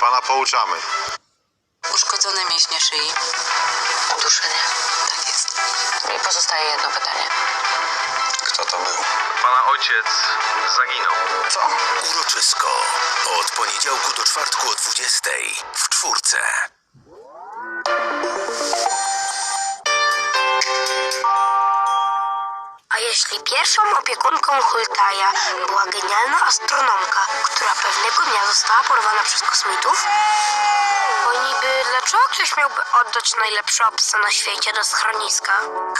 Pana pouczamy. Uszkodzone mięśnie szyi. Uduszenie. Tak jest. I pozostaje jedno pytanie. Kto to był? Pana ojciec zaginął. Co? Uroczysko. Od poniedziałku do czwartku o 20 w czwórce. A jeśli pierwszą opiekunką Hultaja była genialna astronomka, która pewnego dnia została porwana przez kosmitów? Bo niby dlaczego ktoś miałby oddać najlepszą psa na świecie do schroniska?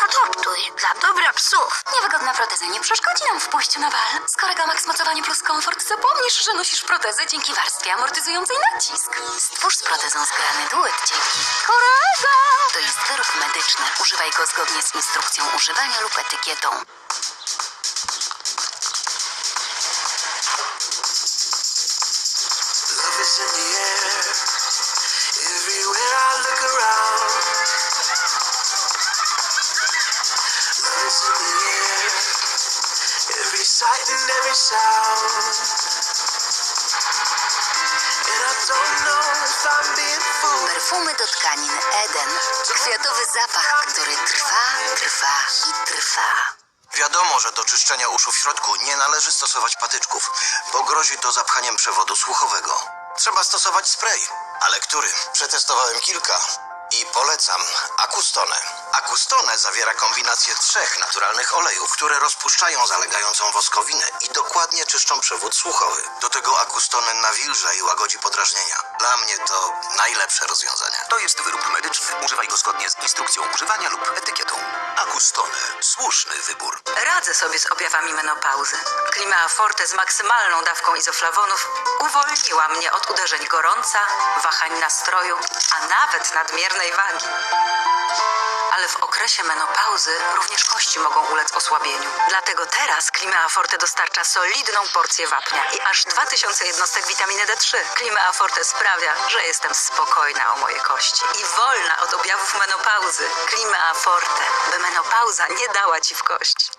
Adoptuj dla dobra psów. Niewygodna proteza nie przeszkodzi nam w pójściu na bal. Max mocowanie plus komfort zapomnisz, że nosisz protezę dzięki warstwie amortyzującej nacisk. Stwórz z protezą zgrany duet dzięki Korega! To jest wyrób medyczny. Używaj go zgodnie z instrukcją używania lub etykietą. Sight and every sound. And I don't know if I'm being fooled. Perfumy do tkanin Eden. Kwiatowy zapach, który trwa, trwa i trwa. Wiadomo, że do czyszczenia uszu w środku nie należy stosować patyczków, bo grozi to zapchaniem przewodu słuchowego. Trzeba stosować spray. Ale który? Przetestowałem kilka i polecam Acustone. Acustone zawiera kombinację trzech naturalnych olejów, które rozpuszczają zalegającą woskowinę i dokładnie czyszczą przewód słuchowy. Do tego Acustone nawilża i łagodzi podrażnienia. Dla mnie to najlepsze rozwiązanie. To jest wyrób medyczny. Używaj go zgodnie z instrukcją używania lub etykietą. Acustone. Słuszny wybór. Radzę sobie z objawami menopauzy. Klima Forte z maksymalną dawką izoflawonów uwolniła mnie od uderzeń gorąca, wahań nastroju, a nawet nadmiernej wagi. Ale w okresie menopauzy również kości mogą ulec osłabieniu. Dlatego teraz Klima Forte dostarcza solidną porcję wapnia i aż 2000 jednostek witaminy D3. Klima Forte sprawia, że jestem spokojna o moje kości i wolna od objawów menopauzy. Klima Forte, by menopauza nie dała ci w kość.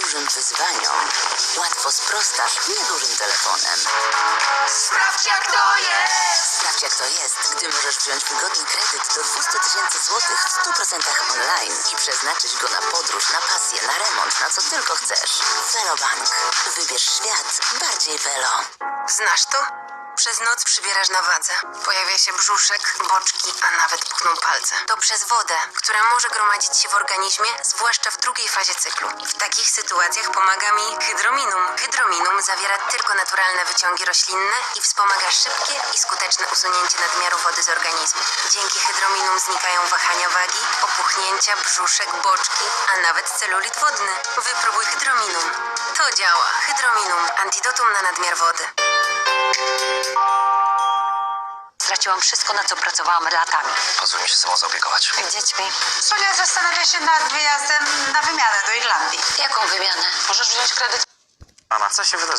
Dużym wyzwaniom, łatwo sprostasz niedużym telefonem. Sprawdź jak to jest! Sprawdź jak to jest, gdy możesz wziąć wygodny kredyt do 200 tysięcy złotych w 100% online i przeznaczyć go na podróż, na pasję, na remont, na co tylko chcesz. Velobank. Wybierz świat bardziej welo. Znasz to? Przez noc przybierasz na wadze. Pojawia się brzuszek, boczki, a nawet puchną palce. To przez wodę, która może gromadzić się w organizmie, zwłaszcza w drugiej fazie cyklu. W takich sytuacjach pomaga mi hydrominum. Hydrominum zawiera tylko naturalne wyciągi roślinne i wspomaga szybkie i skuteczne usunięcie nadmiaru wody z organizmu. Dzięki hydrominum znikają wahania wagi, opuchnięcia, brzuszek, boczki, a nawet celulit wodny. Wypróbuj hydrominum. To działa. Hydrominum. Antidotum na nadmiar wody. Straciłam wszystko, na co pracowałam latami. Pozwól mi się sobą zaopiekować. Dziećmi. Sonia zastanawia się nad wyjazdem na wymianę do Irlandii. Jaką wymianę? Możesz wziąć kredyt Pana, co się wydarzyło?